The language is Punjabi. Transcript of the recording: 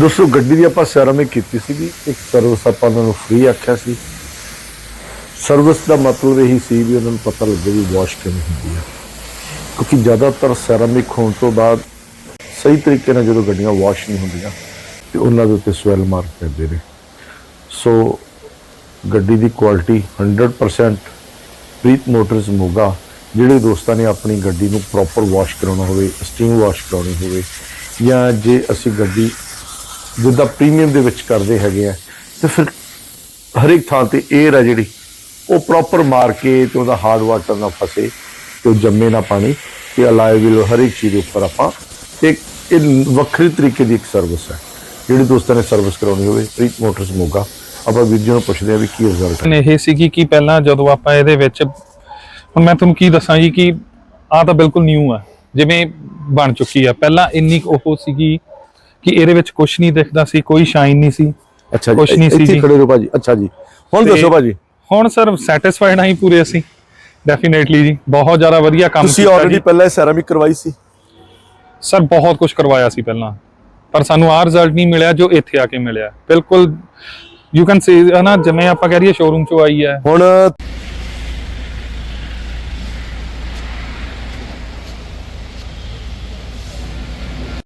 ਦੋਸਤੋ ਗੱਡੀ ਦੀ ਆਪਾਂ ਸੈਰਾਮਿਕ ਕੀਤੀ ਸੀਗੀ। ਇੱਕ ਸਰਵਿਸ ਆਪਾਂ ਉਹਨਾਂ ਨੂੰ ਫ੍ਰੀ ਆਖਿਆ ਸੀ। ਸਰਵਿਸ ਦਾ ਮਤਲਬ ਇਹੀ ਸੀ ਵੀ ਉਹਨਾਂ ਨੂੰ ਪਤਾ ਲੱਗੇ ਵੀ ਵਾਸ਼ ਕਿਵੇਂ ਹੁੰਦੀ ਹੈ ਕਿਉਂਕਿ ਜ਼ਿਆਦਾਤਰ ਸੈਰਾਮਿਕ ਹੋਣ ਤੋਂ ਬਾਅਦ ਸਹੀ ਤਰੀਕੇ ਨਾਲ ਜਦੋਂ ਗੱਡੀਆਂ ਵਾਸ਼ ਨਹੀਂ ਹੁੰਦੀਆਂ, ਤੇ ਉਹਨਾਂ ਦੇ ਉੱਤੇ ਸਵੈਲ ਮਾਰ ਪੈਂਦੇ ਨੇ। ਸੋ ਗੱਡੀ ਦੀ ਕੁਆਲਿਟੀ 100% ਪ੍ਰੀਤ ਮੋਟਰਸ ਮੋਗਾ, ਜਿਹੜੇ ਦੋਸਤਾਂ ਨੇ ਆਪਣੀ ਗੱਡੀ ਨੂੰ ਪ੍ਰੋਪਰ ਵਾਸ਼ ਕਰਾਉਣਾ ਹੋਵੇ ਸਟੀਮ ਵਾਸ਼ ਕਰਾਉਣੀ ਹੋਵੇ, ਜਾਂ ਜੇ ਅਸੀਂ ਗੱਡੀ ਜਿੱਦਾਂ ਪ੍ਰੀਮੀਅਮ ਦੇ ਵਿੱਚ ਕਰਦੇ ਹੈਗੇ ਆ, ਤੇ ਫਿਰ ਹਰੇਕ ਥਾਂ ਤੇ 에ਅਰ ਆ ਜਿਹੜੀ, ਉਹ ਪ੍ਰੋਪਰ ਮਾਰ ਕੇ ਤੇ ਉਹਦਾ ਹਾਰਡ ਵਾਟਰ ਨਾ ਫਸੇ ਤੇ ਉਹ ਜੰਮੇ ਨਾ ਪਾਣੀ ਤੇ ਅਲਾਈ ਵੀਲ ਹਰ ਇੱਕ ਚੀਜ਼ ਦੇ ਉੱਪਰ ਆਪਾਂ। ਇੱਕ ਇਹ ਵੱਖਰੀ ਤਰੀਕੇ ਦੀ ਇੱਕ ਸਰਵਿਸ ਹੈ। ਜਿਹੜੇ ਦੋਸਤਾਂ ਨੇ ਸਰਵਿਸ ਕਰਾਉਣੀ ਹੋਵੇ ਪ੍ਰੀਤ ਮੋਟਰਸ ਮੋਗਾ, ਆਪਾਂ ਵੀਰ ਨੂੰ ਪੁੱਛਦੇ ਆ ਵੀ ਕੀ ਰਿਜ਼ਲਟ ਹੈ। ਇਹ ਸੀਗੀ ਕਿ ਪਹਿਲਾਂ ਜਦੋਂ ਆਪਾਂ ਇਹਦੇ ਵਿੱਚ, ਹੁਣ ਮੈਂ ਤੁਹਾਨੂੰ ਕੀ ਦੱਸਾਂ ਜੀ ਕਿ ਆ ਤਾਂ ਬਿਲਕੁਲ ਨਿਊ ਆ, ਜਿਵੇਂ ਬਣ ਚੁੱਕੀ ਆ। ਪਹਿਲਾਂ ਇੰਨੀ ਕੁ ਉਹ ਸੀਗੀ ਕਿ ਇਹਦੇ ਵਿੱਚ ਕੁਝ ਨਹੀਂ ਦਿਖਦਾ ਸੀ ਕੋਈ ਸ਼ਾਈਨ ਨਹੀਂ ਸੀ ਅੱਛਾ ਕੁਛ ਨਹੀਂ ਸੀ ਇੱਥੇ ਜੀ। ਖੜੇ ਰਹੋ ਭਾਜੀ। ਅੱਛਾ ਜੀ। ਹੁਣ ਦੱਸੋ ਭਾਜੀ। ਹੁਣ ਸਰ ਸੈਟੀਸਫਾਈਡ ਆਂ ਪੂਰੇ ਅਸੀਂ। ਡੈਫੀਨੇਟਲੀ ਜੀ ਬਹੁਤ ਜ਼ਿਆਦਾ ਵਧੀਆ ਕੰਮ ਤੁਸੀਂ ਆਲਰੇਡੀ ਜੀ। ਪਹਿਲਾਂ ਸੈਰਾਮਿਕ ਕਰਵਾਈ ਸੀ? ਸਰ ਬਹੁਤ ਕੁਝ ਕਰਵਾਇਆ ਸੀ ਪਹਿਲਾਂ। ਪਰ ਸਾਨੂੰ ਆ ਰਿਜ਼ਲਟ ਨਹੀਂ ਮਿਲਿਆ ਜੋ ਇੱਥੇ ਆ ਕੇ ਮਿਲਿਆ। ਬਿਲਕੁਲ ਯੂ ਕੈਨ ਸੇ ਹਨਾ ਜਿਵੇਂ ਆਪਾਂ ਕਹਿ ਰਹੀਏ ਸ਼ੋਰੂਮ ਚੋਂ ਆਈ ਹੈ। ਹੁਣ